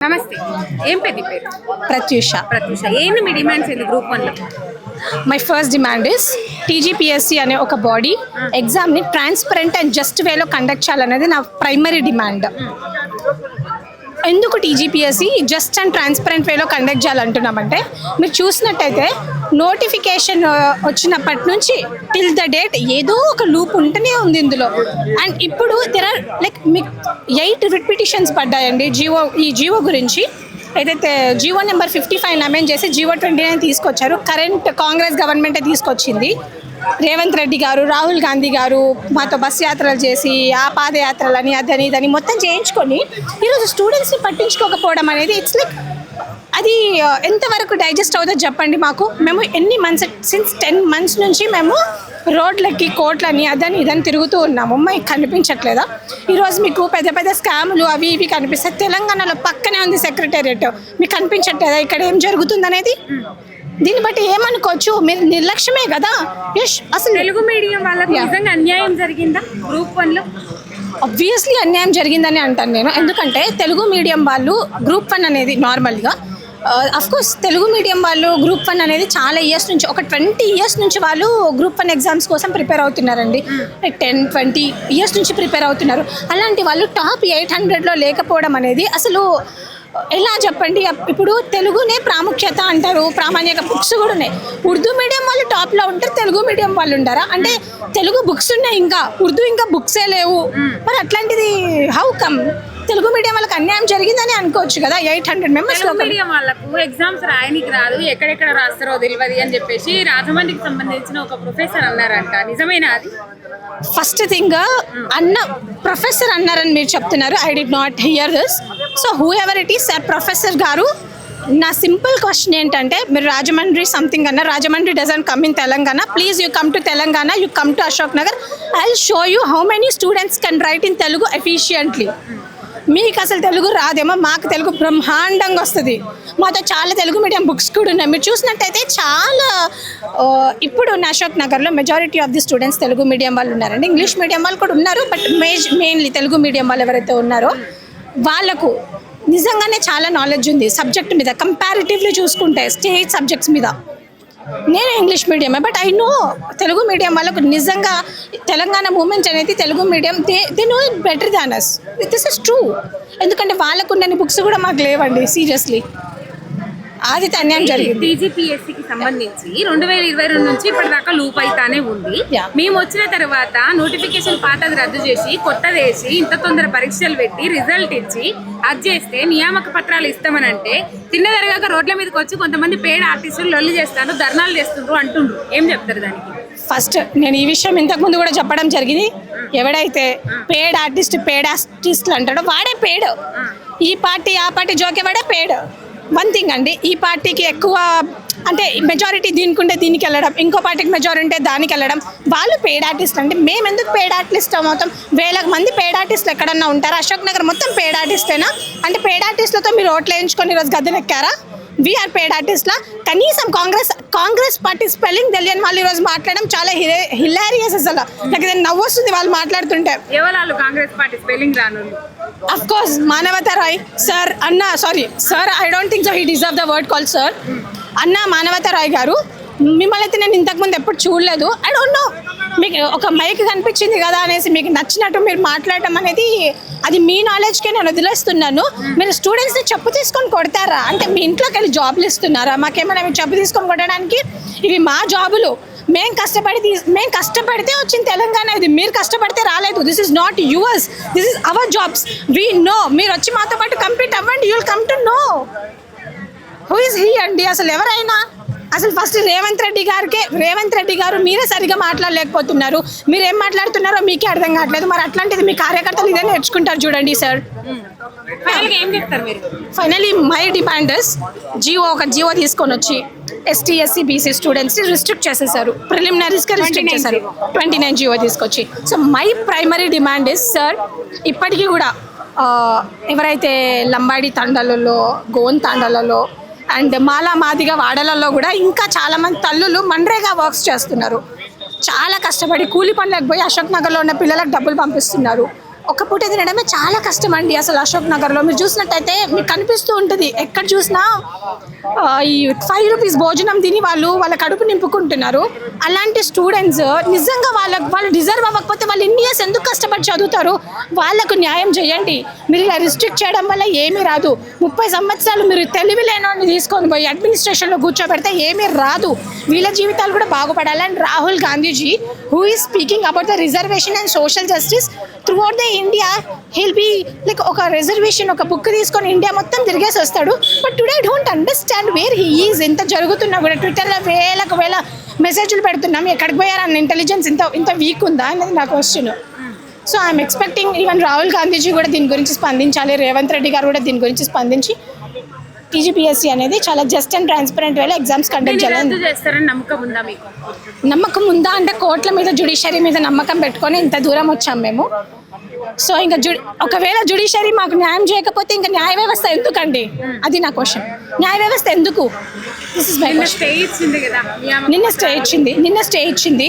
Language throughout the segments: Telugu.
నమస్తే. ఏం పెద్ద పేరు? ప్రత్యూష. ప్రత్యూష. ఏంది మీ డిమాండ్స్ ఏంది గ్రూప్ వన్లో? My first demand is TGPSC అనే ఒక బాడీ ఎగ్జామ్ని ట్రాన్స్పరెంట్ అండ్ జస్ట్ వేలో కండక్ట్ చేయాలనేది నా ప్రైమరీ డిమాండ్ ఎందుకు టీజీపీఎస్సీ జస్ట్ అండ్ ట్రాన్స్పరెంట్ వేలో కండక్ట్ చేయాలంటున్నామంటే మీరు చూసినట్టయితే నోటిఫికేషన్ వచ్చినప్పటి నుంచి టిల్ ద డేట్ ఏదో ఒక లూప్ ఉంటూనే ఉంది ఇందులో. అండ్ ఇప్పుడు దెర్ ఆర్ లైక్ మీకు ఎయిట్ రిపిటిషన్స్ పడ్డాయండి జియో ఈ జియో గురించి. ఏదైతే GO number fifty five amend చేసి జియో ట్వంటీ నైన్ తీసుకొచ్చారు కరెంట్ కాంగ్రెస్ గవర్నమెంటే తీసుకొచ్చింది. రేవంత్ రెడ్డి గారు రాహుల్ గాంధీ గారు మాతో బస్ యాత్రలు చేసి ఆ పాదయాత్రలని అదని ఇదని మొత్తం చేయించుకొని ఈరోజు స్టూడెంట్స్ని పట్టించుకోకపోవడం అనేది ఇట్స్ లైక్ అది ఎంతవరకు డైజెస్ట్ అవుతుందో చెప్పండి మాకు. మేము ఎన్ని మంత్స్ సిన్స్ టెన్ మంత్స్ నుంచి మేము రోడ్లకి కోట్లని అదని ఇదని తిరుగుతూ ఉన్నాము. మాకు కనిపించట్లేదా? ఈరోజు మీకు పెద్ద పెద్ద స్కాములు అవి ఇవి కనిపిస్తాయి. తెలంగాణలో పక్కనే ఉంది సెక్రటేరియట్ మీకు కనిపించట్లేదా? ఇక్కడ ఏం జరుగుతుందనేది దీన్ని బట్టి ఏమనుకోవచ్చు? మీరు నిర్లక్ష్యమే కదా? యష్ అసలు తెలుగు మీడియం వాళ్ళకి. నిజంగా అన్యాయం జరిగిందా? గ్రూప్ వన్లో? ఆబ్వియస్లీ అన్యాయం జరిగిందని అంటాను నేను. ఎందుకంటే తెలుగు మీడియం వాళ్ళు గ్రూప్ వన్ అనేది నార్మల్గా కోర్స్ తెలుగు మీడియం వాళ్ళు గ్రూప్ వన్ అనేది చాలా ఇయర్స్ నుంచి ఒక ట్వంటీ ఇయర్స్ నుంచి వాళ్ళు గ్రూప్ వన్ ఎగ్జామ్స్ కోసం ప్రిపేర్ అవుతున్నారండి. లైక్ టెన్ ట్వంటీ ఇయర్స్ నుంచి ప్రిపేర్ అవుతున్నారు. అలాంటి వాళ్ళు టాప్ ఎయిట్ హండ్రెడ్లో లేకపోవడం అనేది అసలు ఎలా చెప్పండి? ఇప్పుడు తెలుగునే ప్రాముఖ్యత అంటారు ప్రామాణిక బుక్స్ కూడా ఉన్నాయి. ఉర్దూ మీడియం వాళ్ళు టాప్లో ఉంటారు తెలుగు మీడియం వాళ్ళు ఉంటారా? అంటే తెలుగు బుక్స్ ఉన్నాయి ఇంకా ఉర్దూ ఇంకా బుక్సే లేవు. మరి అట్లాంటిది హౌ కమ్ తెలుగు మీడియం వాళ్ళకి అన్యాయం జరిగిందని అనుకోవచ్చు కదా eight hundred members Telugu medium వాళ్ళకు ఎగ్జామ్స్ రాయనికి రాదు ఎక్కడెక్కడ రాస్తారో తెలియదు అని చెప్పేసి రాజమండ్రికి సంబంధించిన ఒక ప్రొఫెసర్ అన్నారంట. నిజమేనా అది? ఫస్ట్ థింగ్ అన్న ప్రొఫెసర్ అన్నారని మీరు చెప్తున్నారు. I did not hear this so whoever it is sir professor గారు నా సింపుల్ క్వశ్చన్ ఏంటంటే మీరు రాజమండ్రి సంథింగ్ అన్న Rajahmundry doesn't come in Telangana please you come to Telangana you come to Ashok Nagar I show you how many students can write in Telugu efficiently మీకు అసలు తెలుగు రాదేమో మాకు తెలుగు బ్రహ్మాండంగా వస్తుంది. మాతో చాలా తెలుగు మీడియం బుక్స్ కూడా ఉన్నాయి. మీరు చూసినట్టయితే చాలా ఇప్పుడు అశోక్ నగర్లో majority of the students Telugu medium వాళ్ళు ఉన్నారండి. ఇంగ్లీష్ మీడియం వాళ్ళు కూడా ఉన్నారు బట్ మేజ్ మెయిన్లీ తెలుగు మీడియం వాళ్ళు ఎవరైతే ఉన్నారో వాళ్ళకు నిజంగానే చాలా నాలెడ్జ్ ఉంది. సబ్జెక్ట్ మీద కంపారిటివ్లీ చూసుకుంటే స్టేట్ సబ్జెక్ట్స్ మీద. నేను English మీడియమే but I know Telugu medium వాళ్ళకు నిజంగా తెలంగాణ మూమెంట్స్ అనేది Telugu medium they they know it better than us this is true ఎందుకంటే వాళ్ళకు ఉండని బుక్స్ కూడా మాకు లేవండి సీరియస్లీ అది అన్యాయం జరిగింది. టీజీపీఎస్సీకి సంబంధించి రెండు వేల ఇరవై రెండు నుంచి ఇప్పటిదాకా లూప్ అయితానే ఉంది. మేము వచ్చిన తర్వాత నోటిఫికేషన్ పాతది రద్దు చేసి కొత్తది వేసి ఇంత తొందర పరీక్షలు పెట్టి రిజల్ట్ ఇచ్చి అది చేస్తే నియామక పత్రాలు ఇస్తామని అంటే తిన్నదరగాక రోడ్ల మీదకి వచ్చి కొంతమంది పేడ ఆర్టిస్టులు లొల్లి చేస్తాను ధర్నాలు చేస్తుండ్రు అంటుండ్రు. ఏం చెప్తారు దానికి? ఫస్ట్ నేను ఈ విషయం ఇంతకుముందు కూడా చెప్పడం జరిగింది. ఎవడైతే పేడ్ ఆర్టిస్ట్ పేడ్ ఆర్టిస్ట్లు అంటాడో వాడే పేడు. ఈ పార్టీ ఆ పార్టీ జోకేవాడే పేడు. వన్ థింగ్ అండి ఈ పార్టీకి ఎక్కువ అంటే మెజారిటీ దీనికి ఉంటే దీనికి వెళ్ళడం ఇంకో పార్టీకి మెజారిటీ ఉంటే దానికి వెళ్ళడం. వాళ్ళు పేడ్ ఆర్టిస్ట్ అంటే మేము ఎందుకు పేడ్ ఆర్టిస్ట్ అవుతాం? వేల మంది పేడ్ ఆర్టిస్టులు ఎక్కడన్నా ఉంటారు? అశోక్ నగర్ మొత్తం పేడ్ ఆర్టిస్టేనా అంటే పేడ్ ఆర్టిస్టులతో మీరు ఓట్లు వేయించుకొని ఈరోజు గద్దెనెక్కారా? వీఆర్ పేడ్ ఆర్టిస్ట్లా కనీసం కాంగ్రెస్ కాంగ్రెస్ పార్టీ స్పెల్లింగ్ తెలియని వాళ్ళు ఈరోజు మాట్లాడడం చాలా హిలారియస్ అసలు. నాకు ఇది నవ్వు వస్తుంది వాళ్ళు మాట్లాడుతుంటే. ఎవరు కాంగ్రెస్ పార్టీ స్పెల్లింగ్ రాను అఫ్ కోర్స్ మానవత రాయ్. సార్ అన్న sorry sir I don't think so he deserve the word call sir అన్న మానవత రాయ్ గారు మిమ్మల్ని అయితే నేను ఇంతకుముందు ఎప్పుడు చూడలేదు. ఐ డోంట్ నో మీకు ఒక మైక్ కనిపించింది కదా అనేసి మీకు నచ్చినట్టు మీరు మాట్లాడటం అనేది అది మీ నాలెడ్జ్కే నేను వదిలేస్తున్నాను. మీరు స్టూడెంట్స్ని చెప్పు తీసుకొని కొడతారా? అంటే మీ ఇంట్లోకి వెళ్ళి జాబులు ఇస్తున్నారా? మాకేమైనా మీరు చెప్పు తీసుకొని కొట్టడానికి? ఇవి మా జాబులు మేము కష్టపడి తీస్ మేము కష్టపడితే వచ్చింది తెలంగాణ. ఇది మీరు కష్టపడితే రాలేదు. This is not yours this is our jobs we know మీరు వచ్చి మాతో పాటు కంప్లీట్ అవ్వండి. You'll come to know who is he అండి? అసలు ఎవరైనా? అసలు ఫస్ట్ రేవంత్ రెడ్డి గారికే రేవంత్ రెడ్డి గారు మీరే సరిగా మాట్లాడలేకపోతున్నారు. మీరు ఏం మాట్లాడుతున్నారో మీకే అర్థం కావట్లేదు. మరి అట్లాంటిది మీ కార్యకర్తలు ఇదే నేర్చుకుంటారు చూడండి sir. Finally my demanders GO ఒక జియో తీసుకొని వచ్చి ST SC BC students restrict చేసేసారు. ప్రిలిమినరీస్గా రిస్ట్రిక్ట్ 29 చేశారు. ట్వంటీ నైన్ జియో తీసుకొచ్చి. So my primary demand is sir ఇప్పటికీ కూడా ఎవరైతే లంబాడి తండాలలో గోన్ తండాలలో అండ్ మాలా మాదిగా వాడలలో కూడా ఇంకా చాలామంది తల్లులు మన్రేగా వర్క్స్ చేస్తున్నారు. చాలా కష్టపడి కూలి పనులకు పోయి అశోక్ నగర్లో ఉన్న పిల్లలకు డబ్బులు పంపిస్తున్నారు. ఒక పూట తినడమే చాలా కష్టం అండి అసలు అశోక్ నగర్లో. మీరు చూసినట్టయితే మీకు కనిపిస్తూ ఉంటుంది. ఎక్కడ చూసినా ఈ ఫైవ్ రూపీస్ భోజనం తిని వాళ్ళు వాళ్ళ కడుపు నింపుకుంటున్నారు. అలాంటి స్టూడెంట్స్ నిజంగా వాళ్ళ వాళ్ళు డిజర్వ్ అవ్వకపోతే వాళ్ళు ఇన్ని ఇయర్స్ ఎందుకు కష్టపడి చదువుతారు? వాళ్ళకు న్యాయం చేయండి. మీరు ఇలా రిస్ట్రిక్ట్ చేయడం వల్ల ఏమీ రాదు. ముప్పై సంవత్సరాలు మీరు తెలివి లేనోడిని తీసుకొని పోయి అడ్మినిస్ట్రేషన్లో కూర్చోబెడితే ఏమీ రాదు. వీళ్ళ జీవితాలు కూడా బాగుపడాలని Rahul Gandhiji who is speaking about the reservation and social justice throughout the India he'll be like ఒక రిజర్వేషన్ ఒక బుక్ తీసుకొని ఇండియా మొత్తం తిరిగేసి వస్తాడు. But today don't understand where he is ఎంత జరుగుతున్నా కూడా ట్విట్టర్లో వేలకు వేల మెసేజ్లు పెడుతున్నాం. ఎక్కడికి పోయారన్న ఇంటెలిజెన్స్ ఇంత ఇంత వీక్ ఉందా? అనేది నా question so I'm expecting even Rahul Gandhiji కూడా దీని గురించి స్పందించాలి. రేవంత్ రెడ్డి గారు కూడా దీని గురించి స్పందించి టీజీపీఎస్సీ అనేది చాలా జస్ట్ అండ్ ట్రాన్స్పరెంట్ వేలో ఎగ్జామ్స్ కండక్ట్ చేయాలని చేస్తారని నమ్మకం ఉందా మీకు? నమ్మకం ఉందా అంటే కోర్టుల మీద జుడిషియరీ మీద నమ్మకం పెట్టుకొని ఇంత దూరం వచ్చాం మేము. సో ఇంకా ఒకవేళ జుడిషియరీ మాకు న్యాయం చేయకపోతే ఇంకా న్యాయ వ్యవస్థ ఎందుకండి? అది నా క్వశ్చన్ న్యాయ వ్యవస్థ ఎందుకు? నిన్న స్టే ఇచ్చింది నిన్న స్టే ఇచ్చింది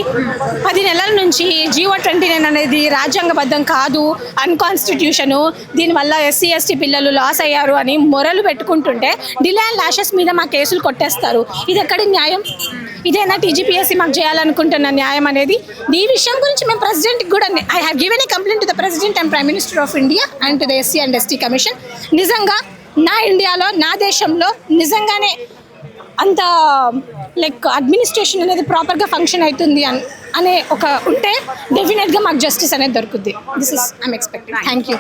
పది నెలల నుంచి జియో ట్వంటీ నైన్ అనేది రాజ్యాంగబద్ధం కాదు అన్కాన్స్టిట్యూషను దీనివల్ల ఎస్సీ ఎస్టీ పిల్లలు లాస్ అయ్యారు అని మొరలు పెట్టుకుంటుంటే డిలే అండ్ లాషెస్ మీద మా కేసులు కొట్టేస్తారు. ఇది ఎక్కడి న్యాయం? ఇదేనా టీజీపీఎస్సీ మాకు చేయాలనుకుంటున్న న్యాయం అనేది? ఈ విషయం గురించి మేము ప్రెసిడెంట్కి కూడా I have given a complaint to the president and prime minister of India and the SC and ST commission నిజంగా నా ఇండియాలో నా దేశంలో నిజంగానే అంత లైక్ అడ్మినిస్ట్రేషన్ అనేది ప్రాపర్గా ఫంక్షన్ అవుతుంది అని అనే ఒక ఉంటే డెఫినెట్గా మాకు జస్టిస్ అనేది దొరుకుద్ది. This is I'm expecting thank you